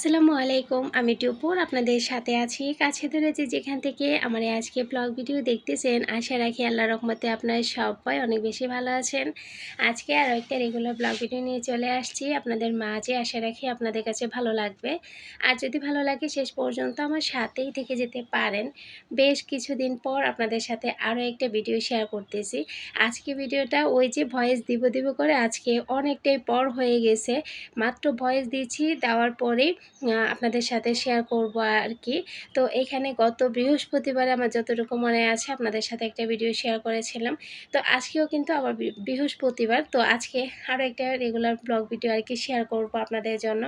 আসসালামু আলাইকুম, আমি টুপুর আপনাদের সাথে আছি কাছে ধরেছি যেখান থেকে আমার আজকে ব্লগ ভিডিও দেখতেছেন, আশা রাখি আল্লাহ রহমতে আপনারা সবাই অনেক বেশি ভালো আছেন। আজকে আরও একটা রেগুলার ব্লগ ভিডিও নিয়ে চলে আসছি, আপনাদের মাঝে আশা রাখি আপনাদের কাছে ভালো লাগবে। আর যদি ভালো লাগে শেষ পর্যন্ত আমার সাথেই থেকে যেতে পারেন। বেশ কিছুদিন পর আপনাদের সাথে আরও একটা ভিডিও শেয়ার করতেছি। আজকে ভিডিওটা ওই যে ভয়েস দিব দিব করে আজকে অনেকটাই পর হয়ে গেছে। মাত্র ভয়েস দিয়েছি দেওয়ার পরেই আপনাদের সাথে শেয়ার করব আর কি তো এখানে গত বৃহস্পতিবারে আমার যতটুকু মনে আছে, আপনাদের সাথে একটা ভিডিও শেয়ার করেছিলাম। তো আজকেও কিন্তু আবার বৃহস্পতিবার। তো আজকে আরও একটা রেগুলার ব্লগ ভিডিও আর কি শেয়ার করব আপনাদের জন্য।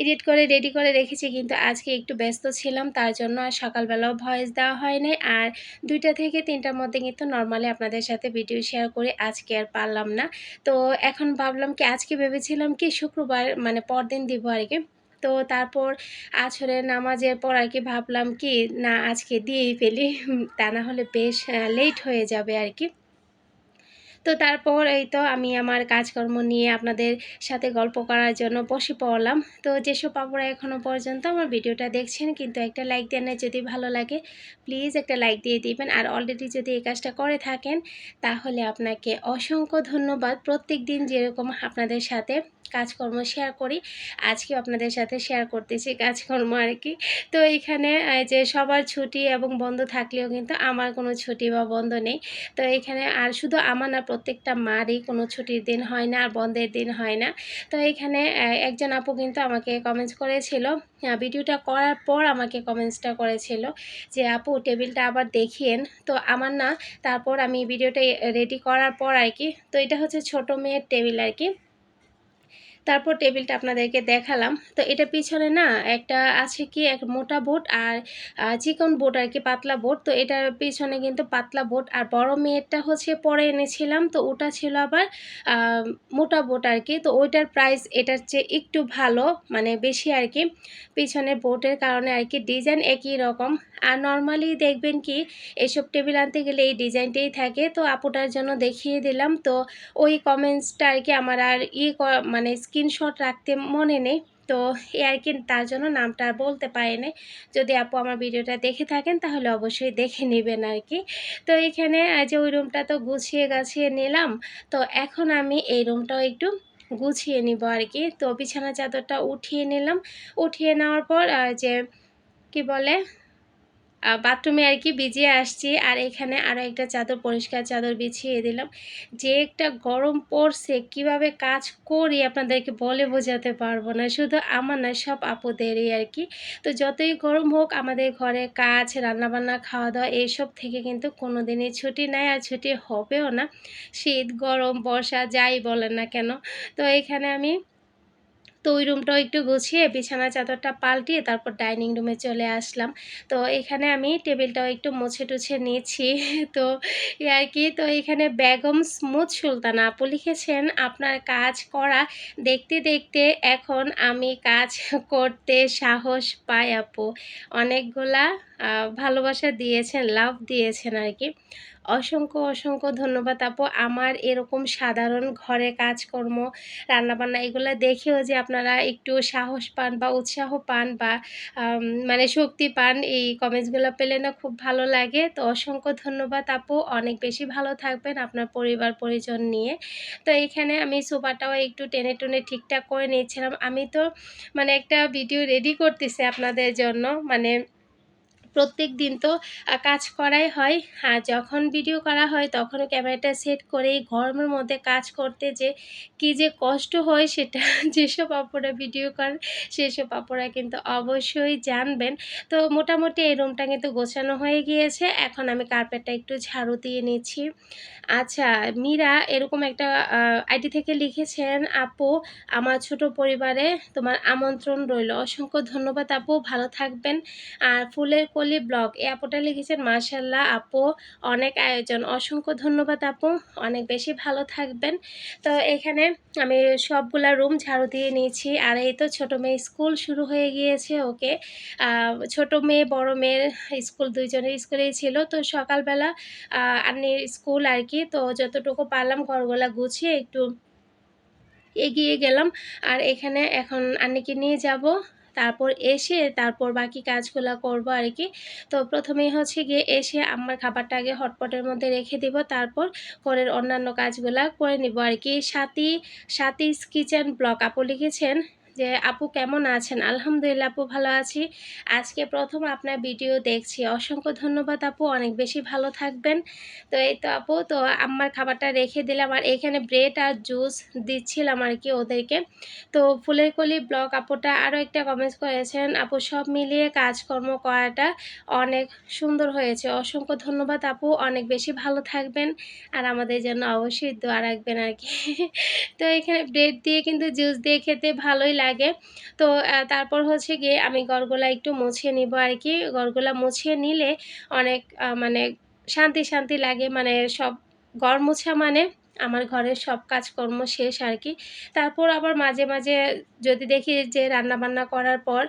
এডিট করে রেডি করে রেখেছি, কিন্তু আজকে একটু ব্যস্ত ছিলাম, তার জন্য আর সকালবেলাও ভয়েস দেওয়া হয়নি আর দুইটা থেকে তিনটার মধ্যে কিন্তু নর্মালি আপনাদের সাথে ভিডিও শেয়ার করে, আজকে আর পারলাম না। তো এখন ভাবলাম কি, আজকে ভেবেছিলাম কি, শুক্রবার মানে পরদিন দিব আর কি তো তারপর আছরের নামাজের পর আর কি ভাবলাম কি, না, আজকে দিয়েই ফেলি। তা না হলে বেশ লেট হয়ে যাবে আর কি। তো তারপর এই তো আমি আমার কাজকর্ম নিয়ে আপনাদের সাথে গল্প করার জন্য বসে পড়লাম। তো যেসব আপুরা এখনও পর্যন্ত আমার ভিডিওটা দেখছেন, কিন্তু একটা লাইক দেন যদি ভালো লাগে প্লিজ একটা লাইক দিয়ে দিবেন। আর অলরেডি যদি এই কাজটা করে থাকেন, তাহলে আপনাকে অসংখ্য ধন্যবাদ। প্রত্যেক দিন যেরকম আপনাদের সাথে কাজকর্ম শেয়ার করি। আজকেও আপনাদের সাথে শেয়ার করতেছি কাজকর্ম আর কি। তো এখানে যে সবার ছুটি এবং বন্ধ থাকলেও কিন্তু আমার কোনো ছুটি বা বন্ধ নেই। তো এখানে আর শুধু আমার না, প্রত্যেকটা মারই কোনো ছুটির দিন হয় না, আর বন্ধের দিন হয় না। তো এখানে একজন আপু কিন্তু আমাকে কমেন্টস করেছিল ভিডিওটা করার পর আমাকে কমেন্টসটা করেছিল যে, আপু টেবিলটা আবার দেখিয়েন। তো আমার না, তারপর আমি ভিডিওটা রেডি করার পর আর কি, তো এটা হচ্ছে ছোট মেয়ের টেবিল আর কি। তারপর টেবিলটা আপনাদেরকে দেখালাম। তো এটা পিছনে না একটা আছে কি, এক মোটা বোট আর চিকন বোট আর কি, পাতলা বোট। তো এটার পিছনে কিন্তু পাতলা বোট। আর বড় মেয়েরটা হচ্ছে পরে এনেছিলাম। তো ওটা ছিল আবার মোটা বোট আর কি। তো ওইটার প্রাইস এটার চেয়ে একটু ভালো মানে বেশি আর কি। পিছনের বোটের কারণে আর কি ডিজাইন একই রকম। আর নর্মালি দেখবেন কি, এসব টেবিল আনতে গেলে এই ডিজাইনটাই থাকে। তো আপুটার জন্য দেখিয়ে দিলাম। তো ওই কমেন্টসটা আর কি আমার আর ই মানে স্ক্রিনশট রাখতে মনে নেই। তো এ আর কি তার জন্য নামটা আর বলতে পারেনি যদি আপু আমার ভিডিওটা দেখে থাকেন, তাহলে অবশ্যই দেখে নেবেন আর কি। তো এখানে যে ওই রুমটা তো গুছিয়ে গাছিয়ে নিলাম, তো এখন আমি এই রুমটাও একটু গুছিয়ে নিব আর কি। তো বিছানা চাদরটা উঠিয়ে নিলাম। উঠিয়ে নেওয়ার পর যে, কি বলে বাথরুমে আর কি বিজিয়ে আসছি। আর এখানে আরও একটা চাদর, পরিষ্কার চাদর বিছিয়ে দিলাম। যে একটা গরম পড়ছে, কীভাবে কাজ করি আপনাদেরকে বলে বোঝাতে পারব না। শুধু আমার না, সব আপুদেরই আর কি। তো যতই গরম হোক, আমাদের ঘরে কাজ, রান্নাবান্না খাওয়া দাওয়া এইসব থেকে কিন্তু কোনো দিনই ছুটি নাই আর ছুটি হবেও না। শীত, গরম, বর্ষা, যাই বলেন না কেন। তো এখানে আমি তো ওই রুমটাও একটু গুছিয়ে বিছানা চাদরটা পাল্টিয়ে তারপর ডাইনিং রুমে চলে আসলাম। তো এখানে আমি টেবিলটাও একটু মুছে টুছে নিয়েছি। তো আর কি, তো এখানে বেগম স্মুথ সুলতানা আপু লিখেছেন, আপনার কাজ করা দেখতে দেখতে এখন আমি কাজ করতে সাহস পাই আপু। অনেকগুলা ভালোবাসা দিয়েছেন লাভ দিয়েছেন আর কি। অসংখ্য অসংখ্য ধন্যবাদ আপু। আমার এরকম সাধারণ ঘরে কাজকর্ম, রান্নাবান্না এগুলো দেখেও যে আপনারা একটু সাহস পান বা উৎসাহ পান বা মানে শক্তি পান, এই কমেন্টসগুলো পেলে না খুব ভালো লাগে। তো অসংখ্য ধন্যবাদ আপু। অনেক বেশি ভালো থাকবেন আপনার পরিবার, পরিজন নিয়ে। তো এখানে আমি সোফাটাও একটু টেনে টুনে ঠিকঠাক করে নিয়েছিলাম। আমি তো মানে একটা ভিডিও রেডি করতেছি আপনাদের জন্য। মানে প্রত্যেক দিন তো কাজ করাই হয়। আর যখন ভিডিও করা হয় তখন ক্যামেরাটা সেট করে গরমের মধ্যে কাজ করতে যে, কি যে কষ্ট হয় সেটা যেসব আপুরা ভিডিও করেন সেসব আপুরা কিন্তু অবশ্যই জানবেন। তো মোটামুটি এই রুমটা কিন্তু গোছানো হয়ে গিয়েছে। এখন আমি কার্পেটটা একটু ঝাড়ু দিয়ে নিচ্ছি। আচ্ছা মীরা, এরকম একটা আইডি থেকে লিখেছেন, আপু, আমার ছোট পরিবারে তোমার আমন্ত্রণ রইল। অসংখ্য ধন্যবাদ আপু, ভালো থাকবেন। আর ফুলের কলি ব্লগ। এই আপুটা লিখেছেন মার্শাল্লাহ আপু, অনেক আয়োজন। অসংখ্য ধন্যবাদ আপু। অনেক বেশি ভালো থাকবেন। তো এখানে আমি সবগুলা রুম ঝাড়ু দিয়ে নিয়েছি। আর এই তো ছোটো মেয়ে স্কুল শুরু হয়ে গিয়েছে ওকে। ছোট মেয়ে, বড় মেয়ের স্কুল দুইজনের স্কুলেই ছিল। তো সকালবেলা আন্নির স্কুল আর কি। তো যতটুকু পারলাম ঘরগুলা গুছিয়ে একটু এগিয়ে গেলাম। আর এখানে এখন আন্নিকে নিয়ে যাব। তারপর এসে তারপর বাকি কাজগুলো করব আর কি তো প্রথমেই হচ্ছে গিয়ে এসে আমার খাবারটা আগে হটপটের মধ্যে রেখে দিব, তারপর ঘরের অন্যান্য কাজগুলো করে নিব আর কি সাথী, সাথীস কিচেন ব্লক, আপু লিখেছেন? যে, আপু কেমন আছেন? আলহামদুলিল্লাহ, আপু ভালো আছি। আজকে প্রথম আপনার ভিডিও দেখছি। অসংখ্য ধন্যবাদ, আপু। অনেক বেশি ভালো থাকবেন। তো এই তো, আপু, তো আমার খাবারটা রেখে দিলাম। আর এখানে ব্রেড আর জুস দিচ্ছিলাম আর কি ওদেরকে। তো ফুলের কলি ব্লগ আপুটা আরও একটা কমেন্টস করেছেন, আপু, সব মিলিয়ে কাজকর্ম করাটা অনেক সুন্দর হয়েছে। অসংখ্য ধন্যবাদ, আপু। অনেক বেশি ভালো থাকবেন আর আমাদের জন্য অবশ্যই দোয়া রাখবেন আর কি। তো এখানে ব্রেড দিয়ে কিন্তু জুস দিয়ে খেতে ভালোই লাগে। তো তারপর হচ্ছে গিয়ে আমি গড়গোলা একটু মুছিয়ে নিব আর কি গড়গোলা মুছিয়ে নিলে অনেক মানে শান্তি শান্তি লাগে। মানে সব গড় মোছা মানে আমার ঘরের সব কাজকর্ম শেষ আর কি তারপর আবার মাঝে মাঝে যদি দেখি যে রান্না বান্না করার পর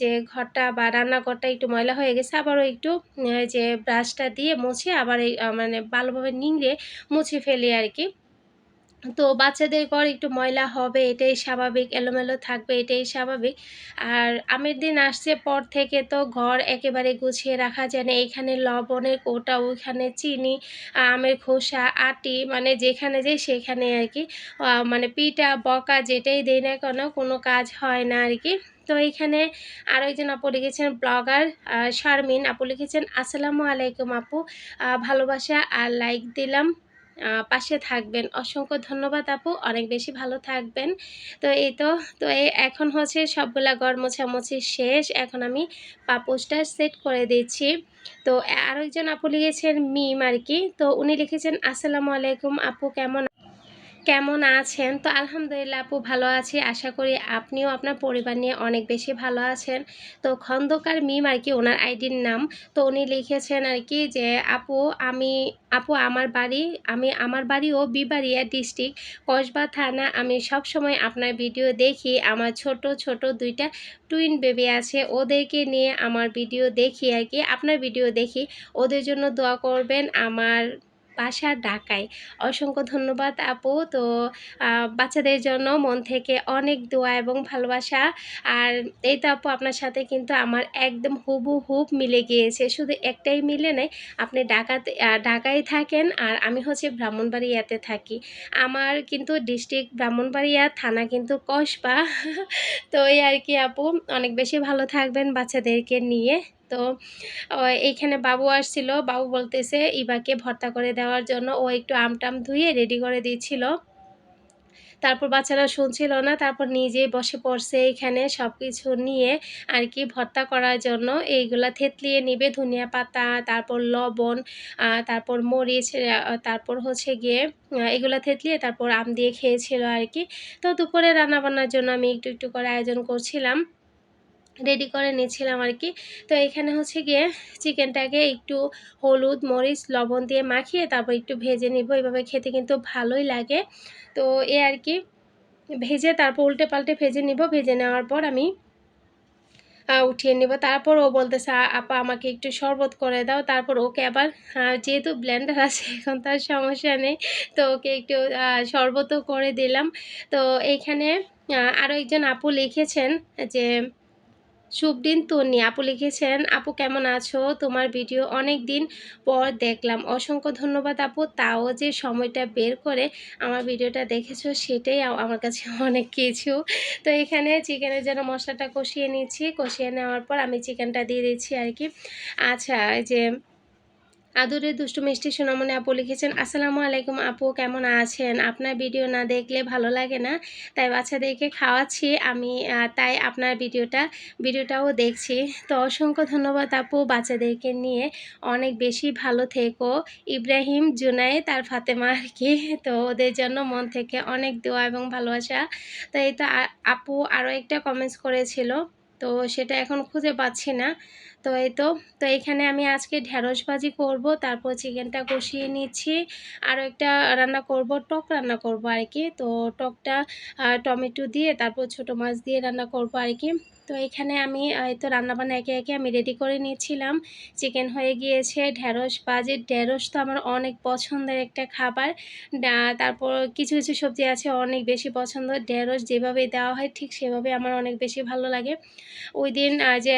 যে ঘরটা বা রান্নাঘরটা একটু ময়লা হয়ে গেছে, আবারও একটু যে ব্রাশটা দিয়ে মুছে আবার মানে ভালোভাবে নিংড়ে মুছে ফেলি আর কি তো বাচ্চাদের ঘর একটু ময়লা হবে, এটাই স্বাভাবিক, এলোমেলো থাকবে, এটাই স্বাভাবিক। আর আমের দিন আসছে পর থেকে তো ঘর একেবারে গুছিয়ে রাখা যায় না। এখানে লবণের কোটা ওইখানে চিনি আমের খোসা, আটি মানে যেখানে যাই সেখানে আর কি মানে পিঠা, বকা যেটাই দেয় না কেন, কোনো কাজ হয় না আর কি। তো এইখানে আরও একজন আপু লিখেছেন, ব্লগার শারমিন, আপু লিখেছেন, আসসালামু আলাইকুম আপু। ভালোবাসা আর লাইক দিলাম। পাশে থাকবেন। অসংখ্য ধন্যবাদ আপু, অনেক বেশি ভালো থাকবেন। তো এই তো তো এখন হচ্ছে সবগুলা গড় মোছামুছি শেষ। এখন আমি পাপোসটা সেট করে দিচ্ছি। তো আরও একজন আপু লিখেছেন মিম আর কি। তো উনি লিখেছেন, আসসালামু আলাইকুম আপু, কেমন কেমন আছেন? তো আলহামদুলিল্লাহ আপু ভালো আছি। আশা করি আপনিও আপনার পরিবার নিয়ে অনেক বেশি ভালো আছেন। তো খন্দকার মিম আর কি, ওনার আইডির নাম। তো উনি লিখেছেন আর কি যে, আপু, আমি, আপু আমার বাড়ি, আমি, আমার বাড়িও বিবাড়িয়া ডিস্ট্রিক্ট কসবা থানা। আমি সব সময় আপনার ভিডিও দেখি। আমার ছোট ছোট দুইটা টুইন বেবি আছে। ওদেরকে নিয়ে আমার ভিডিও দেখি আর কি। আপনার ভিডিও দেখি। ওদের জন্য দোয়া করবেন। আমার বাসা ঢাকায় অসংখ্য ধন্যবাদ, আপু। তো বাচ্চাদের জন্য মন থেকে অনেক দোয়া এবং ভালোবাসা। আর এই তো আপু, আপনার সাথে কিন্তু আমার একদম হুবু হুব মিলে গিয়েছে। শুধু একটাই মিলে নেই, আপনি ঢাকাতে ঢাকায় থাকেন আর আমি হচ্ছে ব্রাহ্মণবাড়িয়াতে থাকি। আমার কিন্তু ডিস্ট্রিক্ট ব্রাহ্মণবাড়িয়া, থানা কিন্তু কসবা। তো এই আর কি আপু, অনেক বেশি ভালো থাকবেন বাচ্চাদেরকে নিয়ে। তো এইখানে বাবু আসছিল। বাবু বলতেছে ইবাকে ভর্তা করে দেওয়ার জন্য ও একটু আমটাম ধুয়ে রেডি করে দিচ্ছিল। তারপর বাচ্চারা শুনছিল না। তারপর নিজেই বসে পড়ছে এখানে সব কিছু নিয়ে আর কি ভর্তা করার জন্য। এইগুলা থেতলিয়ে নিবে, ধনিয়া পাতা, তারপর লবণ তারপর মরিচ তারপর হচ্ছে গিয়ে এগুলা থেতলিয়ে তারপর আম দিয়ে খেয়েছিল আর কি। তো দুপুরে রান্নাবান্নার জন্য আমি একটু একটু করে আয়োজন করছিলাম। রেডি করে নিয়েছিলাম আর কি। তো এখানে হচ্ছে গিয়ে চিকেনটাকে একটু হলুদ, মরিচ, লবণ দিয়ে মাখিয়ে তারপর একটু ভেজে নিব। এভাবে খেতে কিন্তু ভালোই লাগে। তো এ আর কি, ভেজে তারপর উল্টে পাল্টে ভেজে নিব। ভেজে নেওয়ার পর আমি উঠিয়ে নিব। তারপর ও বলতেছে আপা আমাকে একটু শরবত করে দাও। তারপর ওকে আবার যেহেতু ব্লেন্ডার আছে, এখন তার সমস্যা নেই। তো ওকে একটু শরবতও করে দিলাম। তো এইখানে আরও একজন আপু লিখেছেন যে শুভদিন, তন্নি। আপু লিখেছেন, আপু কেমন আছো? তোমার ভিডিও অনেক দিন পর দেখলাম। অসংখ্য ধন্যবাদ আপু। তাও যে সময়টা বের করে আমার ভিডিওটা দেখেছ, সেটাই আমার কাছে অনেক কিছু। তো এখানে চিকেনের যেন মশলাটা কষিয়ে নিচ্ছি। কষিয়ে নেওয়ার পর আমি চিকেনটা দিয়ে দিচ্ছি আর কি। আচ্ছা যে আদুরে দুষ্টু মিষ্টি সোনামনে আপু লিখেছেন, আসসালামু আলাইকুম আপু, কেমন আছেন? আপনার ভিডিও না দেখলে ভালো লাগে না? তাই বাচ্চাদেরকে খাওয়াচ্ছি, আমি তাই আপনার ভিডিওটা, ভিডিওটাও দেখছি। তো অসংখ্য ধন্যবাদ আপু বাচ্চাদেরকে নিয়ে। অনেক বেশি ভালো থেকো। ইব্রাহিম জুনাই তার ফাতেমা আর কি। তো ওদের জন্য মন থেকে অনেক দোয়া এবং ভালোবাসা। তো এই তো আপু আরও একটা কমেন্টস করেছিল। তো সেটা এখন খুঁজে পাচ্ছি না। তো এই তো তো এখানে আমি আজকে ঢ্যাঁড়স ভাজি করব, তারপর চিকেনটা কষিয়ে নিচ্ছি। আরও একটা রান্না করব, টক রান্না করব আর কি। তো টকটা টমেটো দিয়ে, তারপর ছোট মাছ দিয়ে রান্না করব আর কি। তো এখানে আমি তো রান্নাবান্না একে একে আমি রেডি করে নিয়েছিলাম চিকেন হয়ে গিয়েছে ঢ্যাঁড়স বাজে ঢ্যাঁড়স তো আমার অনেক পছন্দের একটা খাবার। তারপর কিছু কিছু সবজি আছে অনেক বেশি পছন্দ। ঢেঁড়স যেভাবে দেওয়া হয়, ঠিক সেভাবে আমার অনেক বেশি ভালো লাগে। ওই দিন যে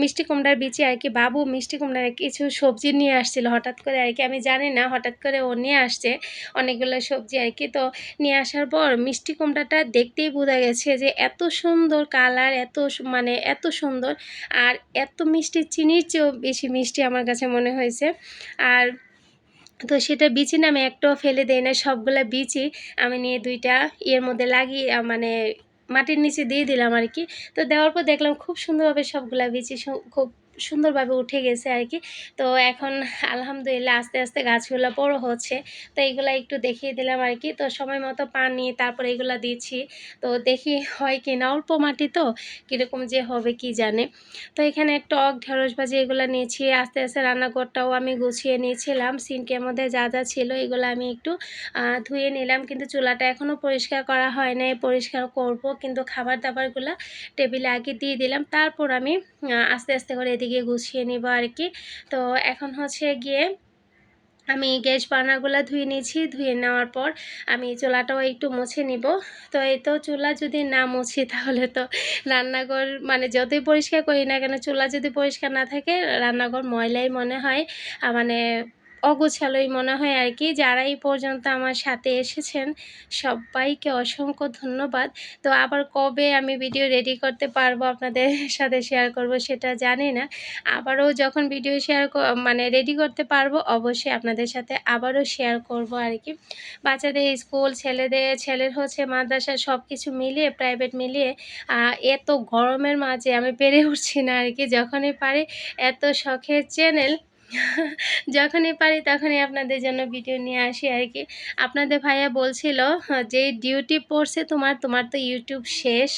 মিষ্টি কুমড়ার বিচি আর কি, বাবু মিষ্টি কুমড়ার কিছু সবজি নিয়ে আসছিল। হঠাৎ করে আর কি, আমি জানি না, হঠাৎ করে ও নিয়ে আসছে অনেকগুলো সবজি আর কি। তো নিয়ে আসার পর মিষ্টি কুমড়াটা দেখতেই বোঝা গেছে যে এত সুন্দর কালার, এত মানে এত সুন্দর আর এত মিষ্টি, চিনির চেয়েও বেশি মিষ্টি আমার কাছে মনে হয়েছে। আর তো সেটা বিচি না, আমি একটাও ফেলে দেই না সবগুলো বিচি আমি নিয়ে দুইটা ইয়ের মধ্যে লাগিয়ে মানে মাটির নিচে দিয়ে দিলাম আর কি। তো দেওয়ার পর দেখলাম খুব সুন্দরভাবে সবগুলা বিচি খুব সুন্দরভাবে উঠে গেছে আর কি। তো এখন আলহামদুলিল্লাহ আস্তে আস্তে গাছগুলো বড় হচ্ছে। তো এইগুলো একটু দেখিয়ে দিলাম আর কি। তো সময় মতো পানি, তারপর এগুলো দিচ্ছি। তো দেখি হয় কি না, অল্প মাটি তো, কীরকম যে হবে কি জানে। তো এখানে টক, ঢেঁড়স ভাজি এগুলো নিয়েছি। আস্তে আস্তে রান্নাঘরটাও আমি গুছিয়ে নিয়েছিলাম। সিনকের মধ্যে যা যা ছিল এগুলো আমি একটু ধুয়ে নিলাম। কিন্তু চুলাটা এখনও পরিষ্কার করা হয় নাই। পরিষ্কার করব। কিন্তু খাবার দাবারগুলো টেবিলে আগে দিয়ে দিলাম। তারপর আমি আস্তে আস্তে করে এদিকে গুছিয়ে নিব আর কি তো এখন হচ্ছে গিয়ে আমি গ্যাস বার্নারগুলো ধুয়ে নিয়েছি। ধুয়ে নেওয়ার পর আমি চুলাটাও একটু মুছে নিব। তো এই তো চুলা যদি না মুছি তাহলে তো রান্নাঘর মানে যতই পরিষ্কার করি না কেন, চুলা যদি পরিষ্কার না থাকে, রান্নাঘর ময়লাই মনে হয়। মানে অগোছালোই মনে হয় আর কি। যারা এই পর্যন্ত আমার সাথে এসেছেন, সবাইকে অসংখ্য ধন্যবাদ। তো আবার কবে আমি ভিডিও রেডি করতে পারব আপনাদের সাথে শেয়ার করব সেটা জানি না। আবারও যখন ভিডিও শেয়ার মানে রেডি করতে পারব, অবশ্যই আপনাদের সাথে আবারও শেয়ার করব আর কি। বাচ্চাদের স্কুল, ছেলেদের, ছেলের হচ্ছে মাদ্রাসা সব কিছু মিলিয়ে প্রাইভেট মিলিয়ে এত গরমের মাঝে আমি পেরে উঠছি না আর কি। যখনই পারি, এত শখের চ্যানেল যখনই পারি তখনই আপনাদের জন্য ভিডিও নিয়ে আসি আর কি। আপনাদের ভাইয়া বলছিল যে ডিউটি পড়ছে তোমার তোমার তো ইউটিউব শেষ।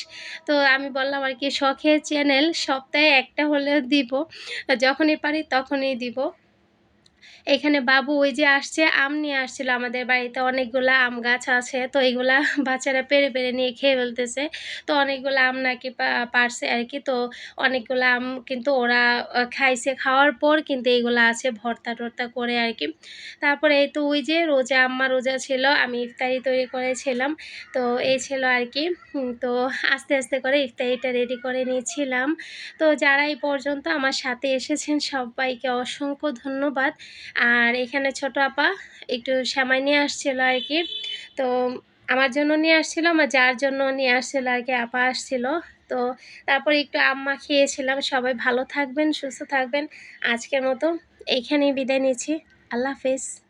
তো আমি বললাম আর কি, শখের চ্যানেল সপ্তাহে একটা হলেও দিব। যখনই পারি তখনই দিব। এখানে বাবু ওই যে আসছে, আম নিয়ে আসছিল আমাদের বাড়িতে। অনেকগুলো আম গাছ আছে, তো এইগুলা বাচ্চারা পেরে পেরে নিয়ে খেয়ে ফেলতেছে। তো অনেকগুলো আম নাকি পারছে আর কি। তো অনেকগুলো আম কিন্তু ওরা খাইছে। খাওয়ার পর কিন্তু এইগুলো আছে ভর্তা টর্তা করে আর কি। তারপরে এই তো ওই যে রোজা, আম্মা রোজা ছিল, আমি ইফতারি তৈরি করেছিলাম। তো এই ছিল আর কি। তো আস্তে আস্তে করে ইফতারিটা রেডি করে নিয়েছিলাম। তো যারা এই পর্যন্ত আমার সাথে এসেছেন, সবাইকে অসংখ্য ধন্যবাদ। আর এখানে ছোট আপা একটু সামাই নিয়ে আসছিল আর কি। তো আমার জন্য নিয়ে আসছিল, আমার যার জন্য নিয়ে আসছিল আর কি আপা আসছিল। তো তারপর একটু আম্মা খেয়েছিলাম, সবাই ভালো থাকবেন, সুস্থ থাকবেন। আজকের মতো এইখানেই বিদায় নিচ্ছি। আল্লাহ হাফেজ।